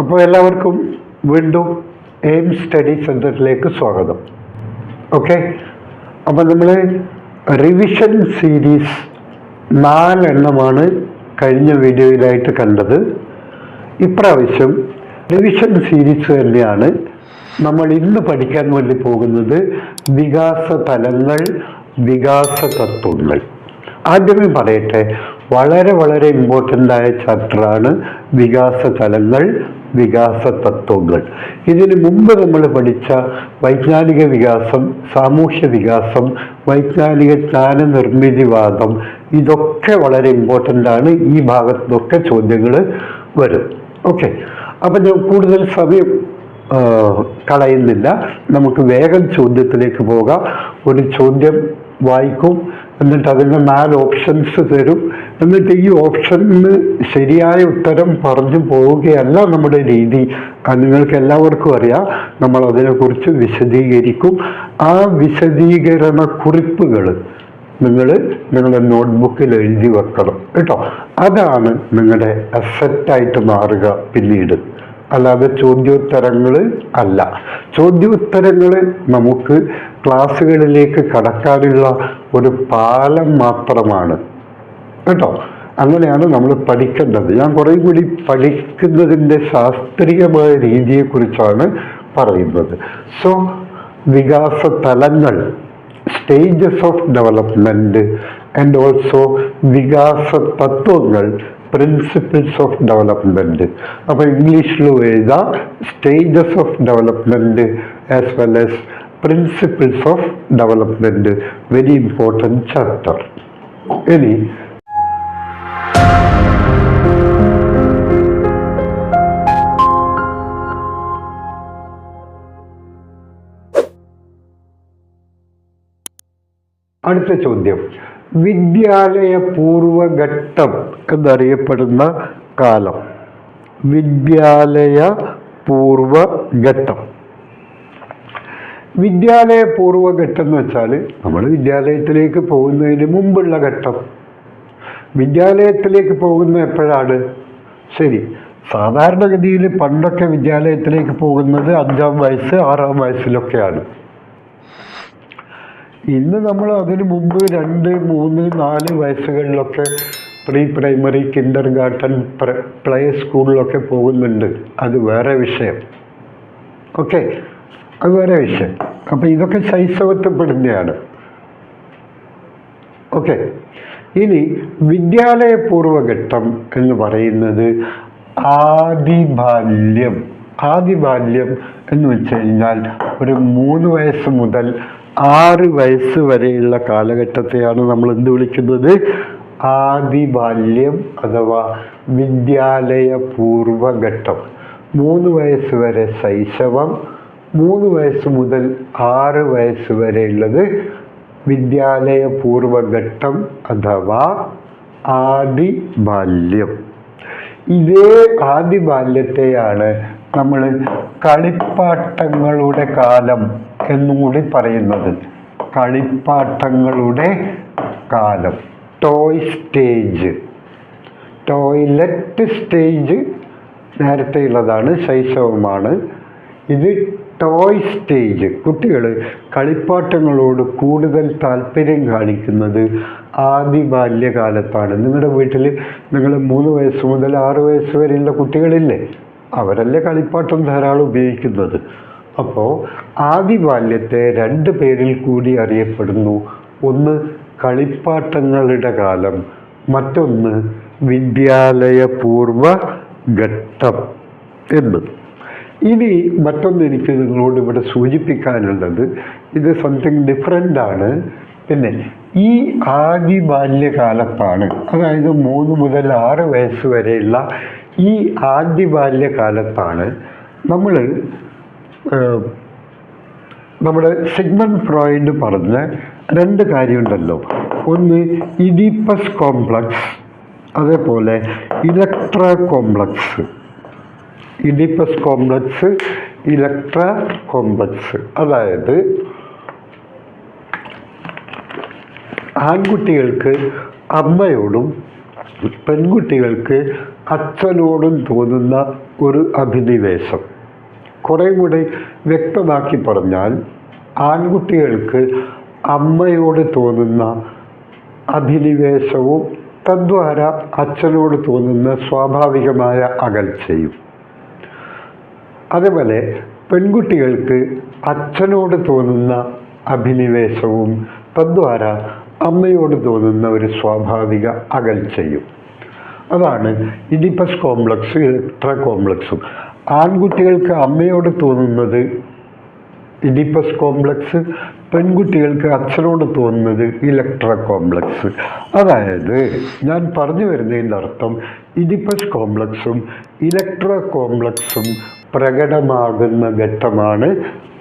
അപ്പോൾ എല്ലാവർക്കും വീണ്ടും എയിം സ്റ്റഡി സെന്ററിലേക്ക് സ്വാഗതം. ഓക്കെ? അപ്പോൾ നമ്മൾ റിവിഷൻ സീരീസ് നാലെണ്ണമാണ് കഴിഞ്ഞ വീഡിയോയിലായിട്ട് കണ്ടത്. ഇപ്രാവശ്യം റിവിഷൻ സീരീസ് തന്നെയാണ് നമ്മൾ ഇന്ന് പഠിക്കാൻ വേണ്ടി പോകുന്നത് വികാസ തലങ്ങൾ വികാസ തത്വങ്ങൾ. ആദ്യമേ പറയട്ടെ വളരെ വളരെ ഇമ്പോർട്ടന്റ് ആയ ചാപ്റ്ററാണ് വികാസ തലങ്ങൾ വികാസ തത്വങ്ങൾ ഇതിന് മുമ്പ് നമ്മൾ പഠിച്ച വൈജ്ഞാനിക വികാസം സാമൂഹ്യ വികാസം വൈജ്ഞാനിക ജ്ഞാന നിർമ്മിതിവാദം ഇതൊക്കെ വളരെ ഇമ്പോർട്ടന്റ് ആണ്. ഈ ഭാഗത്തൊക്കെ ചോദ്യങ്ങൾ വരും. ഓക്കെ അപ്പം ഞാൻ കൂടുതൽ സമയം കളയുന്നില്ല. നമുക്ക് വേഗം ചോദ്യത്തിലേക്ക് പോകാം. ഒരു ചോദ്യം വായിക്കും. എന്നിട്ട് അതിന് നാല് ഓപ്ഷൻസ് തരും. എന്നിട്ട് ഈ ഓപ്ഷന് ശരിയായ ഉത്തരം പറഞ്ഞു പോവുകയല്ല നമ്മുടെ രീതി. നിങ്ങൾക്ക് എല്ലാവർക്കും അറിയാം നമ്മൾ അതിനെക്കുറിച്ച് വിശദീകരിക്കും. ആ വിശദീകരണ കുറിപ്പുകൾ നിങ്ങൾ നിങ്ങളുടെ നോട്ട്ബുക്കിൽ എഴുതി വെക്കണം കേട്ടോ. അതാണ് നിങ്ങളുടെ അസറ്റായിട്ട് മാറുക പിന്നീട്. അല്ലാതെ ചോദ്യോത്തരങ്ങൾ അല്ല. ചോദ്യോത്തരങ്ങൾ നമുക്ക് ക്ലാസ്സുകളിലേക്ക് കടക്കാനുള്ള ഒരു പാലം മാത്രമാണ്. കേട്ടോ? അങ്ങനെയാണ് നമ്മൾ പഠിക്കേണ്ടത്. ഞാൻ കുറേ കൂടി പഠിക്കുന്നതിന്റെ ശാസ്ത്രീയമായ രീതിയെക്കുറിച്ചാണ് പറയുന്നത്. സോ വികാസ തലങ്ങൾ stages of development and also വികാസ തത്വങ്ങൾ പ്രിൻസിപ്പിൾസ് ഓഫ് ഡെവലപ്മെന്റ് അപ്പോൾ ഇംഗ്ലീഷിലും എഴുതാം stages of development as well as principles of development very important chapter ഇനി അടുത്ത ചോദ്യം. വിദ്യാലയ പൂർവഘട്ടം എന്നറിയപ്പെടുന്ന കാലം. വിദ്യാലയ പൂർവഘട്ടം വിദ്യാലയ പൂർവഘട്ടം എന്ന് വെച്ചാൽ നമ്മൾ വിദ്യാലയത്തിലേക്ക് പോകുന്നതിന് മുമ്പുള്ള ഘട്ടം. വിദ്യാലയത്തിലേക്ക് പോകുന്ന എപ്പോഴാണ്? ശരി. സാധാരണഗതിയിൽ പണ്ടൊക്കെ വിദ്യാലയത്തിലേക്ക് പോകുന്നത് അഞ്ചാം വയസ്സ് ആറാം വയസ്സിലൊക്കെയാണ്. ഇന്ന് നമ്മൾ അതിനു മുമ്പ് രണ്ട് മൂന്ന് നാല് വയസ്സുകളിലൊക്കെ pre primary kindergarten play സ്കൂളിലൊക്കെ പോകുന്നുണ്ട്. അത് വേറെ വിഷയം. ഓക്കെ? അത് വേറെ വിഷയം. അപ്പം ഇതൊക്കെ ശൈശവത്വപ്പെടുന്നതാണ് ഓക്കെ? ഇനി വിദ്യാലയ പൂർവഘട്ടം എന്ന് പറയുന്നത് ആദിബാല്യം ആദിബാല്യം എന്ന് വെച്ച് കഴിഞ്ഞാൽ ഒരു മൂന്ന് വയസ്സ് മുതൽ ആറ് വയസ്സ് വരെയുള്ള കാലഘട്ടത്തെയാണ് നമ്മൾ എന്ത് വിളിക്കുന്നത്? ആദിബാല്യം അഥവാ വിദ്യാലയ പൂർവഘട്ടം മൂന്ന് വയസ്സ് വരെ ശൈശവം മൂന്ന് വയസ്സ് മുതൽ ആറ് വയസ്സ് വരെയുള്ളത് വിദ്യാലയ പൂർവഘട്ടം അഥവാ ആദിബാല്യം. ഇതേ ആദി ബാല്യത്തെയാണ് നമ്മൾ കളിപ്പാട്ടങ്ങളുടെ കാലം എന്നും കൂടി പറയുന്നത്. കളിപ്പാട്ടങ്ങളുടെ കാലം. ടോയ് സ്റ്റേജ് ടോയ്ലറ്റ് സ്റ്റേജ് നേരത്തെയുള്ളതാണ് ശൈശവമാണ്. ഇത് ടോയ് സ്റ്റേജ് കുട്ടികൾ കളിപ്പാട്ടങ്ങളോട് കൂടുതൽ താല്പര്യം കാണിക്കുന്നത് ആദ്യ ബാല്യകാലത്താണ് നിങ്ങളുടെ വീട്ടിൽ നിങ്ങൾ മൂന്ന് വയസ്സ് മുതൽ ആറ് വയസ്സ് വരെയുള്ള കുട്ടികളില്ലേ? അവരല്ലേ കളിപ്പാട്ടം ധാരാളം ഉപയോഗിക്കുന്നത്. അപ്പോൾ ആദ്യ ബാല്യത്തെ രണ്ട് പേരിൽ കൂടി അറിയപ്പെടുന്നു. ഒന്ന് കളിപ്പാട്ടങ്ങളുടെ കാലം മറ്റൊന്ന് വിദ്യാലയപൂർവ ഘട്ടം എന്ന്. ഇനി മറ്റൊന്ന് എനിക്ക് നിങ്ങളോട് ഇവിടെ സൂചിപ്പിക്കാനുള്ളത് ഇത് സംതിങ് ഡിഫറെന്റ് ആണ്. പിന്നെ ഈ ആദ്യ ബാല്യകാലത്താണ് അതായത് മൂന്ന് മുതൽ ആറ് വയസ്സ് വരെയുള്ള ഈ ആദ്യ ബാല്യകാലത്താണ് നമ്മൾ നമ്മുടെ സിഗ്മൺ ഫ്രോയിഡ് പറഞ്ഞ രണ്ട് കാര്യമുണ്ടല്ലോ. ഒന്ന് ഇഡിപ്പസ് കോംപ്ലക്സ് അതേപോലെ Electra complex. Oedipus complex Electra complex അതായത് ആൺകുട്ടികൾക്ക് അമ്മയോടും പെൺകുട്ടികൾക്ക് അച്ഛനോടും തോന്നുന്ന ഒരു അഭിനിവേശം. കുറേ കൂടെ വ്യക്തമാക്കി പറഞ്ഞാൽ ആൺകുട്ടികൾക്ക് അമ്മയോട് തോന്നുന്ന അഭിനിവേശവും തദ്വാര അച്ഛനോട് തോന്നുന്ന സ്വാഭാവികമായ അകൽച്ചയും. അതേപോലെ പെൺകുട്ടികൾക്ക് അച്ഛനോട് തോന്നുന്ന അഭിനിവേശവും തദ്വാര അമ്മയോട് തോന്നുന്ന ഒരു സ്വാഭാവിക അകൽച്ചയും. അതാണ് ഇഡിപ്പസ് കോംപ്ലക്സ് ഇലക്ട്ര കോംപ്ലക്സും. ആൺകുട്ടികൾക്ക് അമ്മയോട് തോന്നുന്നത് ഇഡിപ്പസ് കോംപ്ലക്സ് പെൺകുട്ടികൾക്ക് അച്ഛനോട് തോന്നുന്നത് ഇലക്ട്ര കോംപ്ലക്സ്. അതായത് ഞാൻ പറഞ്ഞു വരുന്നതിന്റെ അർത്ഥം ഇഡിപ്പസ് കോംപ്ലക്സും ഇലക്ട്ര കോംപ്ലക്സും പ്രകടമാകുന്ന ഘട്ടമാണ്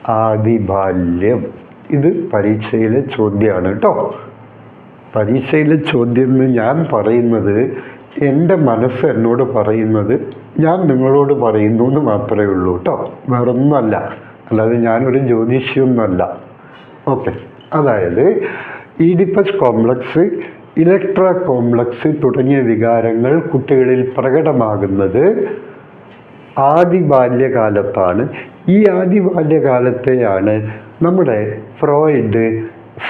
ആദിബാല്യം ഇത് പരീക്ഷയിലെ ചോദ്യമാണ് കേട്ടോ. പരീക്ഷയിലെ ചോദ്യം എന്ന് ഞാൻ പറയുന്നത് എന്റെ മനസ്സ് എന്നോട് പറയുന്നത് ഞാൻ നിങ്ങളോട് പറയുന്നു എന്ന് മാത്രമേ ഉള്ളൂ കേട്ടോ. വേറൊന്നുമല്ല. അല്ലാതെ ഞാനൊരു ജ്യോതിഷിയൊന്നുമല്ല. ഓക്കെ. അതായത് ഈഡിപ്പസ് കോംപ്ലക്സ് ഇലക്ട്ര കോംപ്ലക്സ് തുടങ്ങിയ വികാരങ്ങൾ കുട്ടികളിൽ പ്രകടമാകുന്നത് ആദി ബാല്യകാലത്താണ് ഈ ആദി ബാല്യകാലത്തെയാണ് നമ്മുടെ ഫ്രോയിഡ്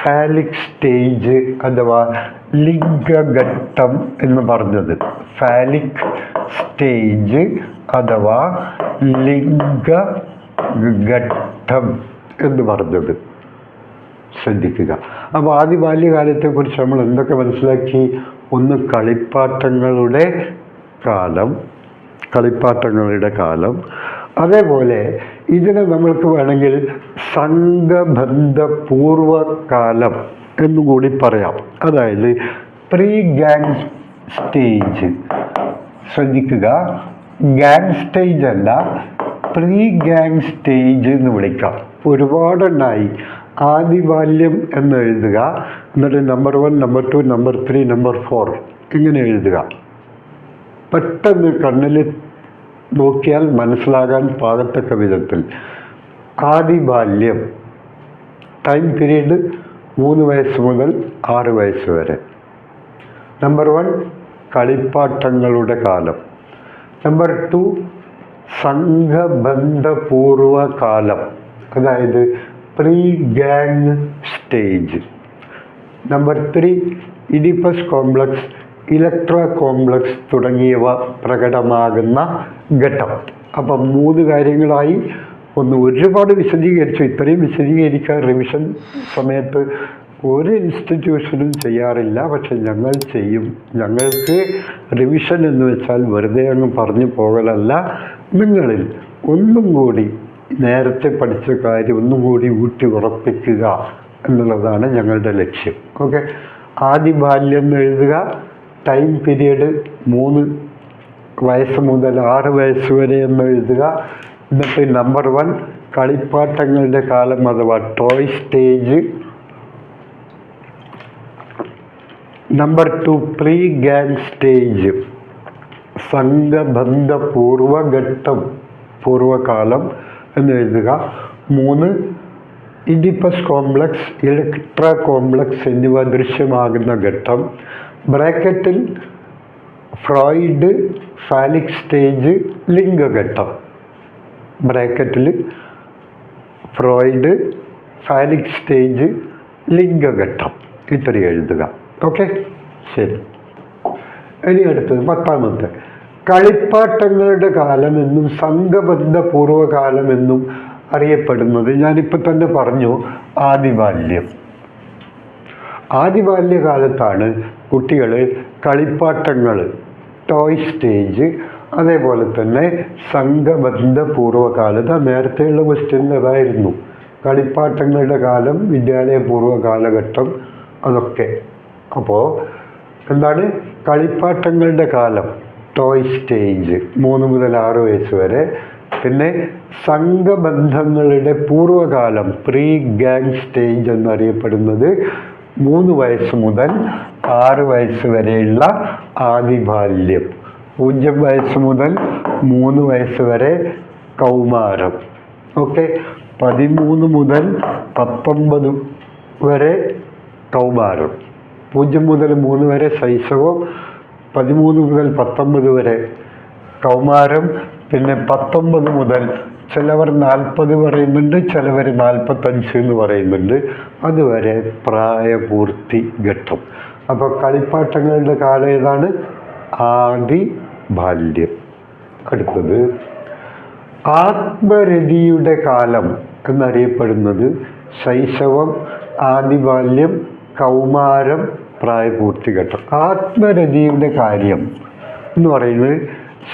ഫാലിക് സ്റ്റേജ് അഥവാ ലിംഗഘട്ടം എന്ന് പറഞ്ഞത്. ഫാലിക് സ്റ്റേജ് അഥവാ ലിംഗഘട്ടം എന്ന് പറഞ്ഞത്. ശ്രദ്ധിക്കുക. അപ്പോൾ ആദ്യ ബാല്യകാലത്തെക്കുറിച്ച് നമ്മൾ എന്തൊക്കെ മനസ്സിലാക്കി? ഒന്ന് കളിപ്പാട്ടങ്ങളുടെ കാലം കളിപ്പാട്ടങ്ങളുടെ കാലം. അതേപോലെ ഇതിനെ നമ്മൾക്ക് വേണമെങ്കിൽ സംഘബന്ധ പൂർവകാലം എന്നുകൂടി പറയാം. അതായത് പ്രീ ഗാങ് സ്റ്റേജ് ശ്രദ്ധിക്കുക. ഗാങ് സ്റ്റേജ് അല്ല പ്രീ ഗാങ് സ്റ്റേജ് എന്ന് വിളിക്കാം. ഒരുപാടെണ്ണായി. ആദിബാല്യം എന്ന് എഴുതുക. എന്നിട്ട് number one number two number three number four ഇങ്ങനെ എഴുതുക. പെട്ടെന്ന് കണ്ണിൽ നോക്കിയാൽ മനസ്സിലാകാൻ പാകത്തക്ക വിധത്തിൽ. ആദിബാല്യം. ടൈം പീരീഡ് മൂന്ന് വയസ്സ് മുതൽ ആറ് വയസ്സ് വരെ. നമ്പർ വൺ കളിപ്പാട്ടങ്ങളുടെ കാലം. നമ്പർ ടു സംഘബന്ധപൂർവ കാലം. അതായത് pre gang stage number three Oedipus complex Electra complex തുടങ്ങിയവ പ്രകടമാകുന്ന ഘട്ടം. അപ്പം മൂന്ന് കാര്യങ്ങളായി ഒന്ന് ഒരുപാട് വിശദീകരിച്ചു. ഇത്രയും വിശദീകരിക്കാൻ റിവിഷൻ സമയത്ത് ഒരു ഇൻസ്റ്റിറ്റ്യൂഷനും ചെയ്യാറില്ല. പക്ഷെ ഞങ്ങൾ ചെയ്യും. ഞങ്ങൾക്ക് റിവിഷൻ എന്ന് വെച്ചാൽ വെറുതെ അങ്ങ് പറഞ്ഞു പോകലല്ല. നിങ്ങളിൽ ഒന്നും കൂടി നേരത്തെ പഠിച്ച കാര്യം ഒന്നും കൂടി ഊട്ടി ഉറപ്പിക്കുക എന്നുള്ളതാണ് ഞങ്ങളുടെ ലക്ഷ്യം. ഓക്കെ? ആദ്യ ബാല്യം എഴുതുക. ടൈം പീരീഡ് മൂന്ന് വയസ്സ് മുതൽ ആറ് വയസ്സ് വരെ എന്ന് എഴുതുക. എന്നിട്ട് നമ്പർ വൺ കളിപ്പാട്ടങ്ങളുടെ കാലം അഥവാ toy stage number two pre gang stage സംഘബന്ധ പൂർവഘട്ടം പൂർവകാലം എന്ന് എഴുതുക. മൂന്ന് ഇഡിപ്പസ് കോംപ്ലക്സ് ഇലക്ട്ര കോംപ്ലക്സ് എന്നിവ ദൃശ്യമാകുന്ന ഘട്ടം. ബ്രാക്കറ്റിൽ ഫ്രോയിഡ് ഫാലിക് സ്റ്റേജ് ലിംഗഘട്ടം ബ്രാക്കറ്റിൽ ഫ്രോയിഡ് ഫാലിക് സ്റ്റേജ് ലിംഗഘട്ടം ഇത്രയും എഴുതുക. ഓക്കെ? ശരി. ഇനി അടുത്തത് പത്താമത്തെ. കളിപ്പാട്ടങ്ങളുടെ കാലമെന്നും സംഘബന്ധ പൂർവകാലമെന്നും അറിയപ്പെടുന്നത് ഞാനിപ്പോൾ തന്നെ പറഞ്ഞു. ആദിബാല്യം ആദിബാല്യകാലത്താണ് കുട്ടികൾ കളിപ്പാട്ടങ്ങൾ ടോയ് സ്റ്റേജ് അതേപോലെ തന്നെ സംഘബന്ധ പൂർവകാലത്ത് നേരത്തെയുള്ള ക്വസ്റ്റ്യൻ അതായിരുന്നു. കളിപ്പാട്ടങ്ങളുടെ കാലം വിദ്യാലയ പൂർവ കാലഘട്ടം അതൊക്കെ. അപ്പോൾ എന്താണ്? കളിപ്പാട്ടങ്ങളുടെ കാലം ടോയ് സ്റ്റേജ് മൂന്ന് മുതൽ ആറ് വയസ്സ് വരെ. പിന്നെ സംഘബന്ധങ്ങളുടെ പൂർവകാലം പ്രീ ഗാങ് സ്റ്റേജ് എന്നറിയപ്പെടുന്നത് മൂന്ന് വയസ്സ് മുതൽ ആറ് വയസ്സ് വരെയുള്ള ആദിബാല്യം പൂജ്യം വയസ്സ് മുതൽ മൂന്ന് വയസ്സ് വരെ കൗമാരം. ഓക്കെ പതിമൂന്ന് മുതൽ പത്തൊമ്പത് വരെ കൗമാരം. പൂജ്യം മുതൽ മൂന്ന് വരെ ശൈശവം പതിമൂന്ന് മുതൽ പത്തൊമ്പത് വരെ കൗമാരം പിന്നെ പത്തൊമ്പത് മുതൽ ചിലവർ നാൽപ്പത് പറയുന്നുണ്ട് ചിലവർ നാൽപ്പത്തഞ്ച് എന്ന് പറയുന്നുണ്ട്. അതുവരെ പ്രായപൂർത്തി ഘട്ടം. അപ്പോൾ കളിപ്പാട്ടങ്ങളുടെ കാലം ഏതാണ്? ആദി ബാല്യം. അടുത്തത് ആത്മരതിയുടെ കാലം എന്നറിയപ്പെടുന്നത് ശൈശവം ആദിബാല്യം കൗമാരം പ്രായപൂർത്തി ഘട്ടം. ആത്മരതിയുടെ കാര്യം എന്ന് പറയുന്നത്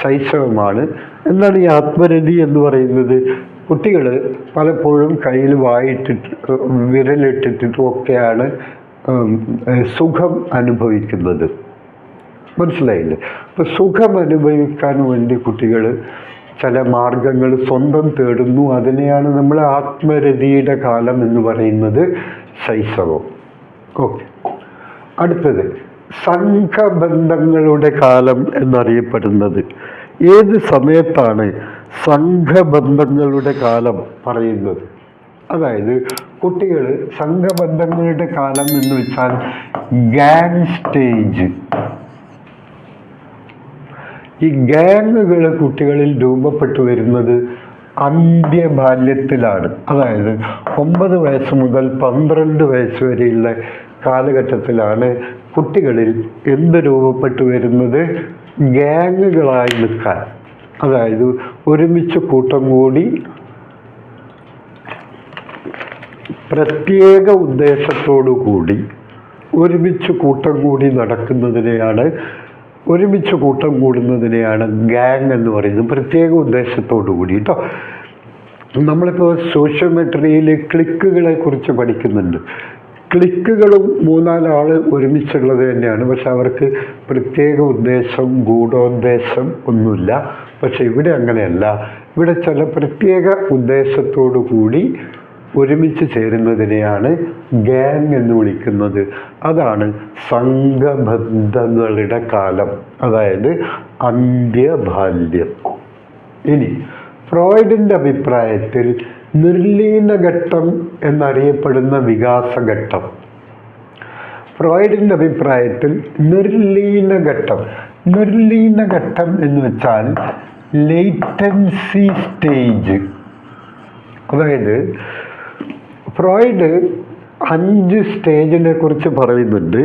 ശൈശവമാണ്. എന്താണ് ഈ ആത്മരതി എന്ന് പറയുന്നത്? കുട്ടികൾ പലപ്പോഴും കയ്യിൽ വായിട്ടിട്ട് വിരലിട്ടിട്ടും ഒക്കെയാണ് സുഖം അനുഭവിക്കുന്നത്. മനസ്സിലായില്ലേ? അപ്പൊ സുഖം അനുഭവിക്കാൻ വേണ്ടി കുട്ടികൾ ചില മാർഗങ്ങൾ സ്വന്തം തേടുന്നു. അതിനെയാണ് നമ്മൾ ആത്മരതിയുടെ കാലം എന്ന് പറയുന്നത് ശൈശവം. ഓക്കെ. അടുത്തത് സംഘബന്ധങ്ങളുടെ കാലം എന്നറിയപ്പെടുന്നത്. ഏത് സമയത്താണ് സംഘബന്ധങ്ങളുടെ കാലം പറയുന്നത്? അതായത് കുട്ടികൾ സംഘബന്ധങ്ങളുടെ കാലം എന്ന് വെച്ചാൽ ഗാങ് സ്റ്റേജ് ഈ ഗാങ്ങുകൾ കുട്ടികളിൽ രൂപപ്പെട്ടു വരുന്നത് അന്ത്യബാല്യത്തിലാണ്. അതായത് ഒമ്പത് വയസ്സ് മുതൽ പന്ത്രണ്ട് വയസ്സ് വരെയുള്ള കാലഘട്ടത്തിലാണ് കുട്ടികളിൽ എന്ത് രൂപപ്പെട്ടു വരുന്നത്? ഗ്യാങ്ങുകളായി നിൽക്കാൻ. അതായത് ഒരുമിച്ച് കൂട്ടം കൂടി പ്രത്യേക ഉദ്ദേശത്തോടു കൂടി ഒരുമിച്ച് കൂട്ടം കൂടി നടക്കുന്നതിനെയാണ് ഒരുമിച്ച് കൂട്ടം കൂടുന്നതിനെയാണ് ഗാങ് എന്ന് പറയുന്നത്. പ്രത്യേക ഉദ്ദേശത്തോടു കൂടി കേട്ടോ നമ്മളിപ്പോൾ സോഷ്യോമെട്രിയിൽ ക്ലിക്കുകളെ കുറിച്ച് പഠിക്കുന്നുണ്ട്. ക്ലിക്കുകളും മൂന്നാലാൾ ഒരുമിച്ചുള്ളത് തന്നെയാണ്. പക്ഷെ അവർക്ക് പ്രത്യേക ഉദ്ദേശം ഗൂഢോദ്ദേശം ഒന്നുമില്ല. പക്ഷെ ഇവിടെ അങ്ങനെയല്ല. ഇവിടെ ചില പ്രത്യേക ഉദ്ദേശത്തോടു കൂടി ഒരുമിച്ച് ചേരുന്നതിനെയാണ് ഗാങ് എന്ന് വിളിക്കുന്നത്. അതാണ് സംഘബന്ധങ്ങളുടെ കാലം. അതായത് അന്ത്യബാല്യം. ഇനി ഫ്രോയിഡിന്റെ അഭിപ്രായത്തിൽ നിർലീനഘട്ടം എന്നറിയപ്പെടുന്ന വികാസഘട്ടം ഫ്രോയിഡിന്റെ അഭിപ്രായത്തിൽ നിർലീന ഘട്ടം. നിർലീന ഘട്ടം എന്ന് വെച്ചാൽ ലേറ്റൻസി സ്റ്റേജ്. അതായത് ഫ്രോയിഡ് അഞ്ച് സ്റ്റേജിനെ കുറിച്ച് പറയുന്നുണ്ട്.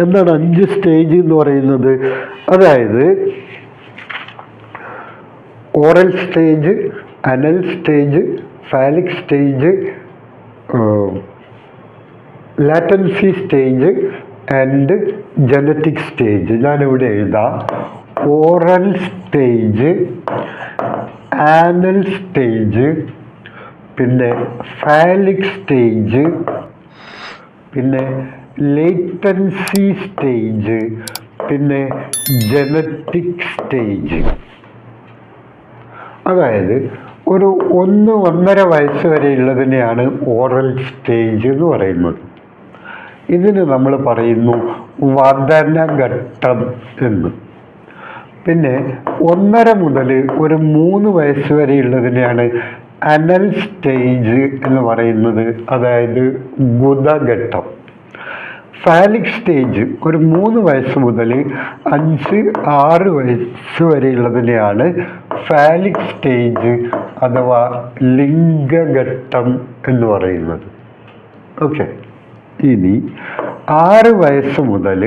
എന്താണ് അഞ്ച് സ്റ്റേജ് എന്ന് പറയുന്നത്? അതായത് oral stage anal stage phallic stage latency stage and genetic stage. ഞാനിവിടെ എഴുതാം. ഓറൽ സ്റ്റേജ് ആനൽ സ്റ്റേജ് പിന്നെ ഫാലിക് സ്റ്റേജ് പിന്നെ ലേറ്റൻസി സ്റ്റേജ് പിന്നെ ജനറ്റിക് സ്റ്റേജ്. അതായത് ഒരു ഒന്ന് ഒന്നര വയസ്സ് വരെയുള്ളതിനെയാണ് ഓറൽ സ്റ്റേജ് എന്ന് പറയുന്നത്. ഇതിന് നമ്മൾ പറയുന്നു വദനഘട്ടം എന്ന്. പിന്നെ ഒന്നര മുതൽ ഒരു മൂന്ന് വയസ്സ് വരെയുള്ളതിനെയാണ് അനൽ സ്റ്റേജ് എന്ന് പറയുന്നത് അതായത് ബുധഘട്ടം. ഫാലിക് സ്റ്റേജ് ഒരു മൂന്ന് വയസ്സ് മുതൽ അഞ്ച് ആറ് വയസ്സ് വരെയുള്ളതിനെയാണ് ഫാലിക് സ്റ്റേജ് അഥവാ ലിംഗഘട്ടം എന്ന് പറയുന്നത്. ഓക്കെ ഇനി ആറ് വയസ്സ് മുതൽ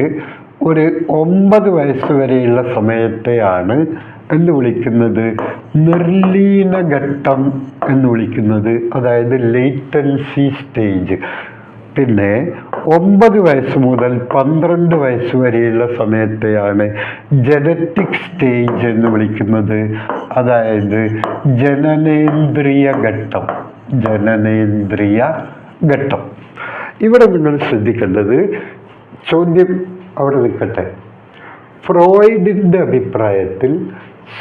ഒരു ഒമ്പത് വയസ്സ് വരെയുള്ള സമയത്തെയാണ് എന്ന് വിളിക്കുന്നത് നിർലീനഘട്ടം എന്ന് വിളിക്കുന്നത്. അതായത് ലേറ്റൻസി സ്റ്റേജ് പിന്നെ ഒമ്പത് വയസ്സ് മുതൽ പന്ത്രണ്ട് വയസ്സ് വരെയുള്ള സമയത്തെയാണ് ജനറ്റിക് സ്റ്റേജ് എന്ന് വിളിക്കുന്നത്. അതായത് ജനനേന്ദ്രിയ ഘട്ടം. ജനനേന്ദ്രിയ ഘട്ടം. ഇവിടെ നിങ്ങൾ ശ്രദ്ധിക്കേണ്ടത് ചോദ്യം അവിടെ നിൽക്കട്ടെ. ഫ്രോയിഡിന്റെ അഭിപ്രായത്തിൽ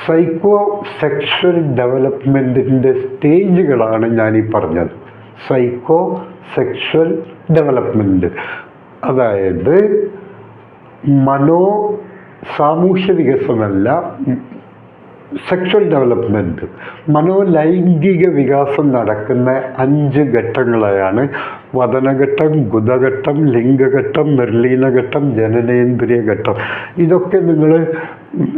സൈക്കോ സെക്ഷൽ ഡെവലപ്മെന്റിന്റെ സ്റ്റേജുകളാണ് ഞാൻ ഈ പറഞ്ഞത്. സൈക്കോ സെക്ഷൽ ഡെവലപ്മെന്റ് അതായത് മനോ സാമൂഹ്യ വികസനമല്ല സെക്ഷൽ ഡെവലപ്മെന്റ് മനോലൈംഗിക വികാസം നടക്കുന്ന അഞ്ച് ഘട്ടങ്ങളായാണ്. വതനഘട്ടം ഗുദഘട്ടം ലിംഗഘട്ടം നിർലീനഘട്ടം ജനനേന്ദ്രിയ ഘട്ടം. ഇതൊക്കെ നിങ്ങൾ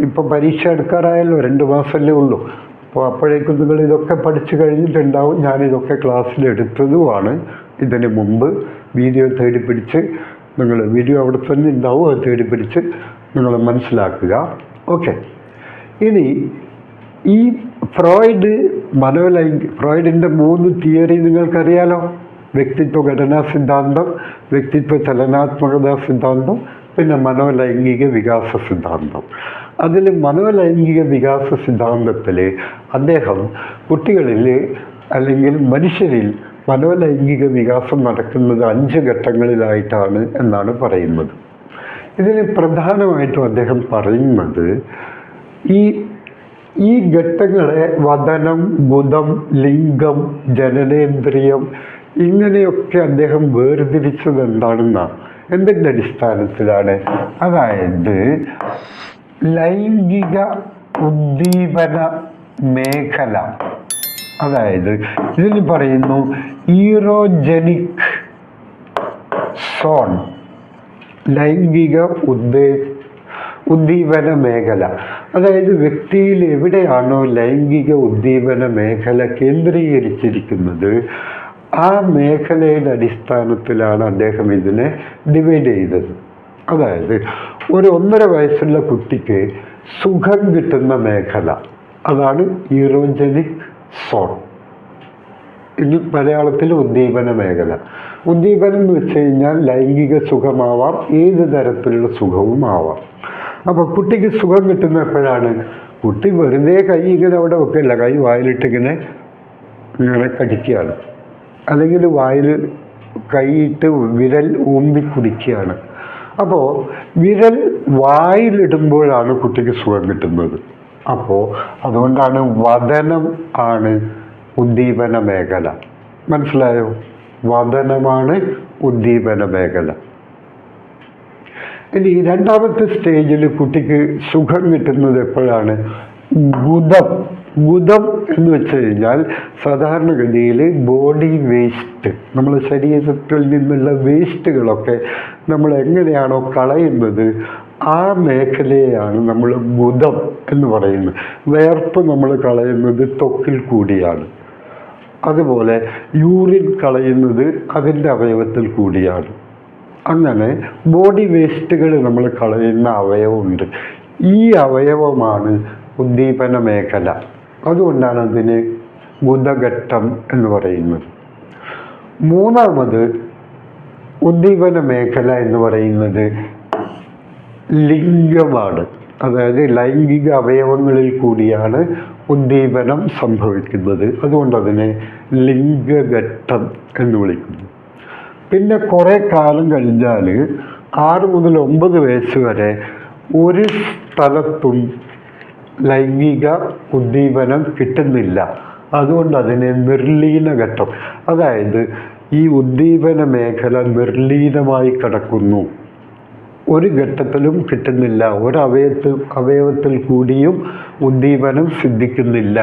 ഇപ്പോൾ പരീക്ഷ എടുക്കാറായല്ലോ രണ്ട് മാസമല്ലേ ഉള്ളൂ. അപ്പോൾ അപ്പോഴേക്കും നിങ്ങൾ ഇതൊക്കെ പഠിച്ചു കഴിഞ്ഞിട്ടുണ്ടാവും. ഞാനിതൊക്കെ ക്ലാസ്സിൽ എടുത്തതുമാണ് ഇതിന് മുമ്പ് വീഡിയോ തേടി പിടിച്ച് നിങ്ങൾ വീഡിയോ അവിടെ തന്നെ ഉണ്ടാവും അത് തേടി പിടിച്ച് നിങ്ങൾ മനസ്സിലാക്കുക. ഓക്കെ ഇനി ഈ ഫ്രോയിഡ് മനോലൈംഗി ഫ്രോയിഡിന്റെ മൂന്ന് തിയറി നിങ്ങൾക്കറിയാലോ? വ്യക്തിത്വ ഘടനാ സിദ്ധാന്തം വ്യക്തിത്വ ചലനാത്മകതാ സിദ്ധാന്തം പിന്നെ മനോലൈംഗിക വികാസ സിദ്ധാന്തം. അതിൽ മനോലൈംഗിക വികാസ സിദ്ധാന്തത്തിൽ അദ്ദേഹം കുട്ടികളിൽ അല്ലെങ്കിൽ മനുഷ്യരിൽ മനോലൈംഗിക വികാസം നടക്കുന്നത് അഞ്ച് ഘട്ടങ്ങളിലായിട്ടാണ് എന്നാണ് പറയുന്നത്. ഇതിന് പ്രധാനമായിട്ടും അദ്ദേഹം പറയുന്നത് ഈ ഈ ഘട്ടങ്ങളെ വതനം ബുധം ലിംഗം ജനനേന്ദ്രിയം ഇങ്ങനെയൊക്കെ അദ്ദേഹം വേർതിരിച്ചത് എന്താണെന്നാണ് എന്തിന്റെ അടിസ്ഥാനത്തിലാണ്? അതായത് ലൈംഗിക ഉദ്ദീപന മേഖല. അതായത് ഇതിൽ പറയുന്നു ഈറോജനിക് സോൺ ലൈംഗിക ഉദ്ദേ ഉദ്ദീപന മേഖല. അതായത് വ്യക്തിയിൽ എവിടെയാണോ ലൈംഗിക ഉദ്ദീപന മേഖല കേന്ദ്രീകരിച്ചിരിക്കുന്നത് ആ മേഖലയുടെ അടിസ്ഥാനത്തിലാണ് അദ്ദേഹം ഇതിനെ ഡിവൈഡ് ചെയ്തത്. അതായത് ഒരു ഒന്നര വയസ്സുള്ള കുട്ടിക്ക് സുഖം കിട്ടുന്ന മേഖല അതാണ് ഈറോജനിക് സോൺ ഇനി മലയാളത്തിൽ ഉദ്ദീപന മേഖല. ഉദ്ദീപനം എന്ന് വെച്ച് കഴിഞ്ഞാൽ ലൈംഗിക സുഖമാവാം ഏത് തരത്തിലുള്ള സുഖവും ആവാം. അപ്പോൾ കുട്ടിക്ക് സുഖം കിട്ടുന്ന എപ്പോഴാണ് കുട്ടി വെറുതെ കൈ ഇങ്ങനെ അവിടെ വെക്കില്ല. കൈ വായിലിട്ടിങ്ങനെ ഇങ്ങനെ കടിക്കുകയാണ്. അല്ലെങ്കിൽ വായിൽ കൈയിട്ട് വിരൽ ഊമ്പി കുടിക്കുകയാണ്. അപ്പോൾ വിരൽ വായിലിടുമ്പോഴാണ് കുട്ടിക്ക് സുഖം കിട്ടുന്നത്. അപ്പോൾ അതുകൊണ്ടാണ് വദനം ആണ് ഉദ്ദീപന മേഖല. മനസ്സിലായോ? വദനമാണ് ഉദ്ദീപന മേഖല. ഇനി രണ്ടാമത്തെ സ്റ്റേജിൽ കുട്ടിക്ക് സുഖം കിട്ടുന്നത് എപ്പോഴാണ്? ഗുദം. ഗുദം എന്ന് വെച്ച് കഴിഞ്ഞാൽ സാധാരണഗതിയിൽ ബോഡി വേസ്റ്റ് നമ്മുടെ ശരീരത്തിൽ നിന്നുള്ള വേസ്റ്റുകളൊക്കെ നമ്മൾ എങ്ങനെയാണോ കളയുന്നത് ആ മേഖലയെയാണ് നമ്മൾ ബുധം എന്ന് പറയുന്നത്. വേർപ്പ് നമ്മൾ കളയുന്നത് ത്വക്കിൽ കൂടിയാണ്. അതുപോലെ യൂറിൻ കളയുന്നത് അതിന്റെ അവയവത്തിൽ കൂടിയാണ്. അങ്ങനെ ബോഡി വേസ്റ്റുകൾ നമ്മൾ കളയുന്ന അവയവമുണ്ട്. ഈ അവയവമാണ് ഉദ്ദീപന മേഖല. അതുകൊണ്ടാണ് അതിന് ബുധഘട്ടം എന്ന് പറയുന്നത്. മൂന്നാമത് ഉദ്ദീപന മേഖല എന്ന് പറയുന്നത് ലിംഗമാണ്. അതായത് ലൈംഗിക അവയവങ്ങളിൽ കൂടിയാണ് ഉദ്ദീപനം സംഭവിക്കുന്നത്. അതുകൊണ്ട് അതിനെ ലിംഗഘട്ടം എന്ന് വിളിക്കുന്നു. പിന്നെ കുറേ കാലം കഴിഞ്ഞാൽ ആറ് മുതൽ ഒമ്പത് വയസ്സ് വരെ ഒരു സ്ഥലത്തും ലൈംഗിക ഉദ്ദീപനം കിട്ടുന്നില്ല. അതുകൊണ്ട് അതിനെ നിർലീന ഘട്ടം. അതായത് ഈ ഉദ്ദീപന മേഖല നിർലീനമായി കിടക്കുന്നു. ഒരു ഘട്ടത്തിലും കിട്ടുന്നില്ല. ഒരു അവയവത്തിൽ കൂടിയും ഉദ്ദീപനം സിദ്ധിക്കുന്നില്ല.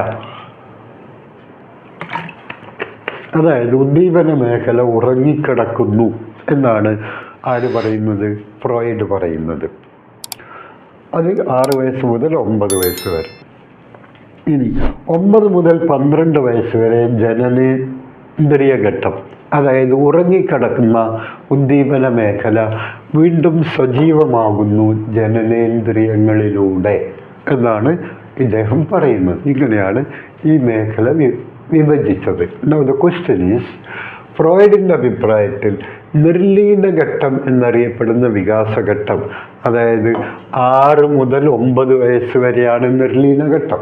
അതായത് ഉദ്ദീപന മേഖല ഉറങ്ങിക്കിടക്കുന്നു എന്നാണ് ആര് പറയുന്നത്? ഫ്രോയിഡ് പറയുന്നത്. അത് ആറ് വയസ്സ് മുതൽ ഒമ്പത് വയസ്സ് വരെ. ഇനി ഒമ്പത് മുതൽ പന്ത്രണ്ട് വയസ്സ് വരെ ജനനേന്ദ്രിയ ഘട്ടം അതായത് ഉറങ്ങിക്കിടക്കുന്ന ഉദ്ദീപന മേഖല വീണ്ടും സജീവമാകുന്നു ജനനേന്ദ്രിയങ്ങളിലൂടെ എന്നാണ് ഇദ്ദേഹം പറയുന്നത്. ഇങ്ങനെയാണ് ഈ മേഖല വിഭജിച്ചത്. നൗ ദ ക്വസ്റ്റ്യൻ ഈസ് ഫ്രോയിഡിന്റെ അഭിപ്രായത്തിൽ നിർലീന ഘട്ടം എന്നറിയപ്പെടുന്ന വികാസഘട്ടം അതായത് ആറ് മുതൽ ഒമ്പത് വയസ്സ് വരെയാണ് നിർലീന ഘട്ടം.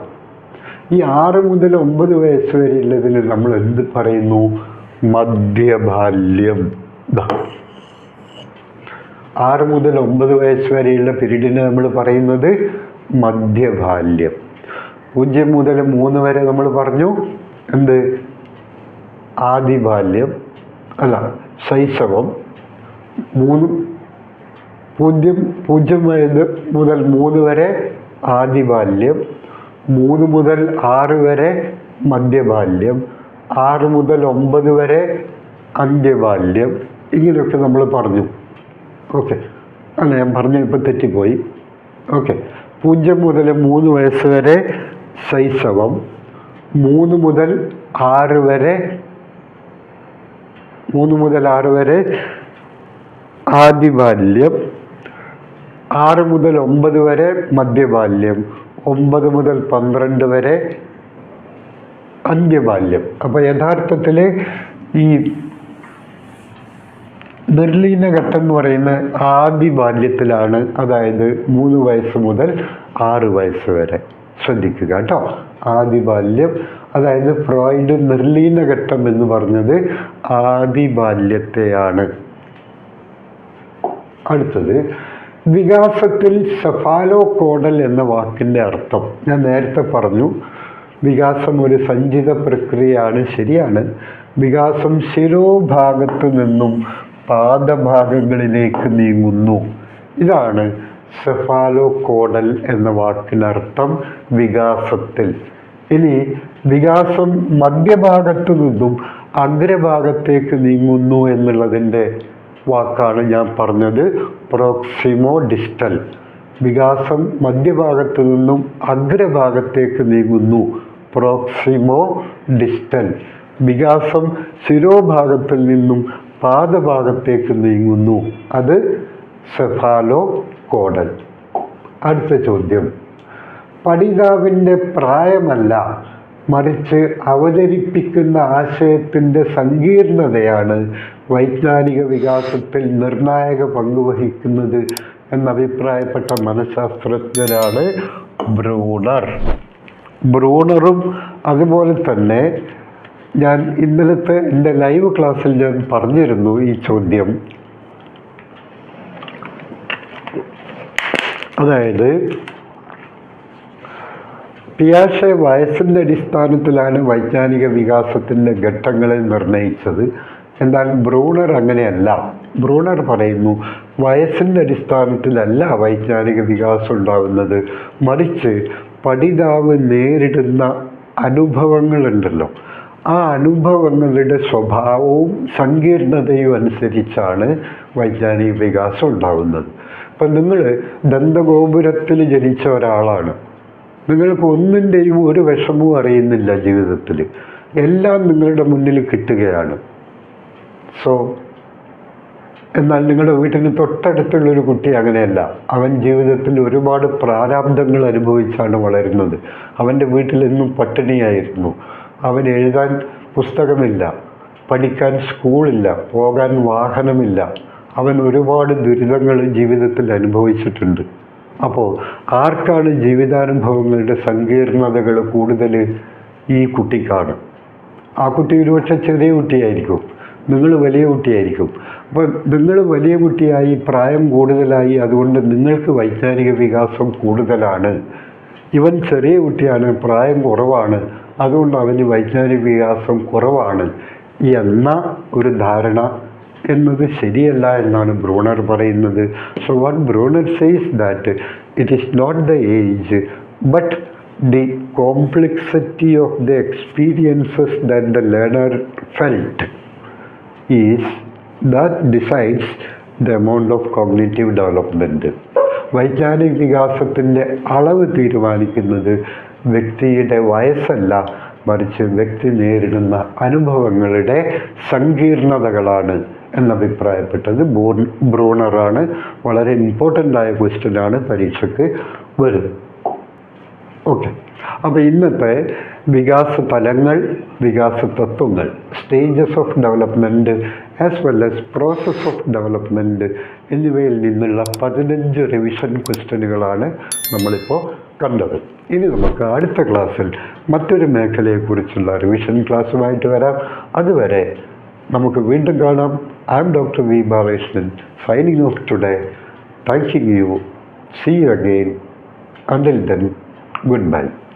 ഈ ആറ് മുതൽ ഒമ്പത് വയസ്സ് വരെയുള്ളതിന് നമ്മൾ എന്ത് പറയുന്നു? മധ്യബാല്യം ആറ് മുതൽ ഒമ്പത് വയസ്സ് വരെയുള്ള പീരീഡിനെ നമ്മൾ പറയുന്നത് മധ്യബാല്യം പൂജ്യം മുതൽ മൂന്ന് വരെ നമ്മൾ പറഞ്ഞു എന്ത്? ആദിബാല്യം അല്ല ശൈശവം. മൂന്ന് പൂജ്യം പൂജ്യം വയസ്സ് മുതൽ മൂന്ന് വരെ ആദിബാല്യം. മൂന്ന് മുതൽ ആറ് വരെ മധ്യബാല്യം ആറ് മുതൽ ഒമ്പത് വരെ അന്ത്യബാല്യം. ഇങ്ങനെയൊക്കെ നമ്മൾ പറഞ്ഞു. ഓക്കെ. അല്ല ഞാൻ പറഞ്ഞ ഇപ്പം തെറ്റിപ്പോയി. ഓക്കെ. പൂജ്യം മുതൽ മൂന്ന് വയസ്സ് വരെ ശൈശവം. മൂന്ന് മുതൽ ആറ് വരെ മൂന്ന് മുതൽ ആറ് വരെ ആദിബാല്യം. ആറ് മുതൽ ഒമ്പത് വരെ മധ്യബാല്യം ഒമ്പത് മുതൽ പന്ത്രണ്ട് വരെ അന്ത്യബാല്യം അപ്പോൾ യഥാർത്ഥത്തിൽ ഈ നിർലീന ഘട്ടം എന്ന് പറയുന്ന ആദ്യ ബാല്യത്തിലാണ് അതായത് മൂന്ന് വയസ്സ് മുതൽ ആറ് വയസ്സ് വരെ. ശ്രദ്ധിക്കുക കേട്ടോ. ആദ്യ ബാല്യം അതായത് ഫ്രോയിഡ് നിർലീന ഘട്ടം എന്ന് പറഞ്ഞത് ആദ്യ ബാല്യത്തെയാണ് അടുത്തത് വികാസത്തിൽ സഫാലോ കോഡൽ എന്ന വാക്കിന്റെ അർത്ഥം. ഞാൻ നേരത്തെ പറഞ്ഞു വികാസം ഒരു സഞ്ചിത പ്രക്രിയയാണ് ശരിയാണ്. വികാസം ശിരോഭാഗത്ത് നിന്നും പാദഭാഗങ്ങളിലേക്ക് നീങ്ങുന്നു. ഇതാണ് സെഫാലോ കോഡൽ എന്ന വാക്കിനർത്ഥം വികാസത്തിൽ. ഇനി വികാസം മധ്യഭാഗത്തു നിന്നും അഗ്രഭാഗത്തേക്ക് നീങ്ങുന്നു എന്നുള്ളതിന്റെ വാക്കാണ് ഞാൻ പറഞ്ഞത് പ്രോക്സിമോ ഡിസ്റ്റൽ വികാസം മധ്യഭാഗത്തു നിന്നും അഗ്രഭാഗത്തേക്ക് നീങ്ങുന്നു. Proximo distance. വികാസം ശിരോഭാഗത്തിൽ നിന്നും പാദഭാഗത്തേക്ക് നീങ്ങുന്നു. അത് സെഫാലോ കോഡൽ അടുത്ത ചോദ്യം. പഠിതാവിന്റെ പ്രായമല്ല. മറിച്ച് അവതരിപ്പിക്കുന്ന ആശയത്തിന്റെ സങ്കീർണതയാണ് വൈജ്ഞാനിക വികാസത്തിൽ നിർണായക പങ്ക് വഹിക്കുന്നത് എന്നഭിപ്രായപ്പെട്ട മനഃശാസ്ത്രജ്ഞരാണ് ബ്രൂണർ. ബ്രൂണറും അതുപോലെ തന്നെ ഞാൻ ഇന്നലത്തെ എന്റെ ലൈവ് ക്ലാസ്സിൽ ഞാൻ പറഞ്ഞിരുന്നു ഈ ചോദ്യം. അതായത് പിയാഷെ വയസ്സിന്റെ അടിസ്ഥാനത്തിലാണ് വൈജ്ഞാനിക വികാസത്തിന്റെ ഘട്ടങ്ങളെ നിർണയിച്ചത്. എന്നാൽ ബ്രൂണർ അങ്ങനെയല്ല. ബ്രൂണർ പറയുന്നു വയസ്സിന്റെ അടിസ്ഥാനത്തിലല്ല വൈജ്ഞാനിക വികാസം ഉണ്ടാകുന്നത് മറിച്ച് പഠിതാവ് നേരിടുന്ന അനുഭവങ്ങളുണ്ടല്ലോ. ആ അനുഭവങ്ങളുടെ സ്വഭാവവും സങ്കീർണതയും അനുസരിച്ചാണ് വൈജ്ഞാനിക വികാസം ഉണ്ടാകുന്നത് ഇപ്പം നിങ്ങൾ ദന്തഗോപുരത്തിൽ ജനിച്ച ഒരാളാണ്. നിങ്ങൾക്ക് ഒന്നിന്റെയും ഒരു വിഷമവും അറിയുന്നില്ല ജീവിതത്തിൽ. എല്ലാം നിങ്ങളുടെ മുന്നിൽ കിട്ടുകയാണ്. സോ എന്നാൽ നിങ്ങളുടെ വീട്ടിന് തൊട്ടടുത്തുള്ളൊരു കുട്ടി അങ്ങനെയല്ല. അവൻ ജീവിതത്തിൽ ഒരുപാട് പ്രാരാബ്ദങ്ങൾ അനുഭവിച്ചാണ് വളരുന്നത്. അവന്റെ വീട്ടിൽ എന്നും പട്ടിണിയായിരുന്നു. അവൻ എഴുതാൻ പുസ്തകമില്ല പഠിക്കാൻ സ്കൂളില്ല പോകാൻ വാഹനമില്ല. അവൻ ഒരുപാട് ദുരിതങ്ങൾ ജീവിതത്തിൽ അനുഭവിച്ചിട്ടുണ്ട്. അപ്പോൾ ആർക്കാണ് ജീവിതാനുഭവങ്ങളുടെ സങ്കീർണതകൾ കൂടുതൽ ഈ കുട്ടിക്കാണ്? ആ കുട്ടി ഒരുപക്ഷെ ചെറിയ കുട്ടിയായിരിക്കും. നിങ്ങൾ വലിയ കുട്ടിയായിരിക്കും. അപ്പോൾ നിങ്ങൾ വലിയ കുട്ടിയായി പ്രായം കൂടുതലായി അതുകൊണ്ട് നിങ്ങൾക്ക് വൈജ്ഞാനിക വികാസം കൂടുതലാണ്. ഇവൻ ചെറിയ കുട്ടിയാണ് പ്രായം കുറവാണ്. അതുകൊണ്ട് അവന് വൈജ്ഞാനിക വികാസം കുറവാണ് എന്ന ഒരു ധാരണ എന്നത് ശരിയല്ല എന്നാണ് ബ്രൂണർ പറയുന്നത്. So what Bruner says that it is not the age but the complexity of the experiences that the learner felt is that decides the amount of cognitive development വൈജ്ഞാനിക വികാസത്തിന്റെ അളവ് തീരുമാനിക്കുന്നത് വ്യക്തിയുടെ വയസ്സല്ല മറിച്ച് വ്യക്തി നേരിടുന്ന അനുഭവങ്ങളുടെ സങ്കീർണതകളാണ് എന്നഭിപ്രായപ്പെട്ടത്. ബ്രൂണറാണ്. വളരെ ഇമ്പോർട്ടന്റ് ആയ ക്വസ്റ്റ്യനാണ് പരീക്ഷയ്ക്ക് വരുന്നത് ഓക്കെ അപ്പോൾ ഇന്നത്തെ വികാസ തലങ്ങൾ വികാസ തത്വങ്ങൾ stages of development as well as process of development എന്നിവയിൽ നിന്നുള്ള പതിനഞ്ച് റിവിഷൻ ക്വസ്റ്റ്യനുകളാണ് നമ്മളിപ്പോൾ കണ്ടത്. ഇനി നമുക്ക് അടുത്ത ക്ലാസ്സിൽ മറ്റൊരു മേഖലയെക്കുറിച്ചുള്ള റിവിഷൻ ക്ലാസ്സുമായിട്ട് വരാം. അതുവരെ നമുക്ക് വീണ്ടും കാണാം. I'm doctor V Balakrishnan signing off today thanking you see you again until then goodbye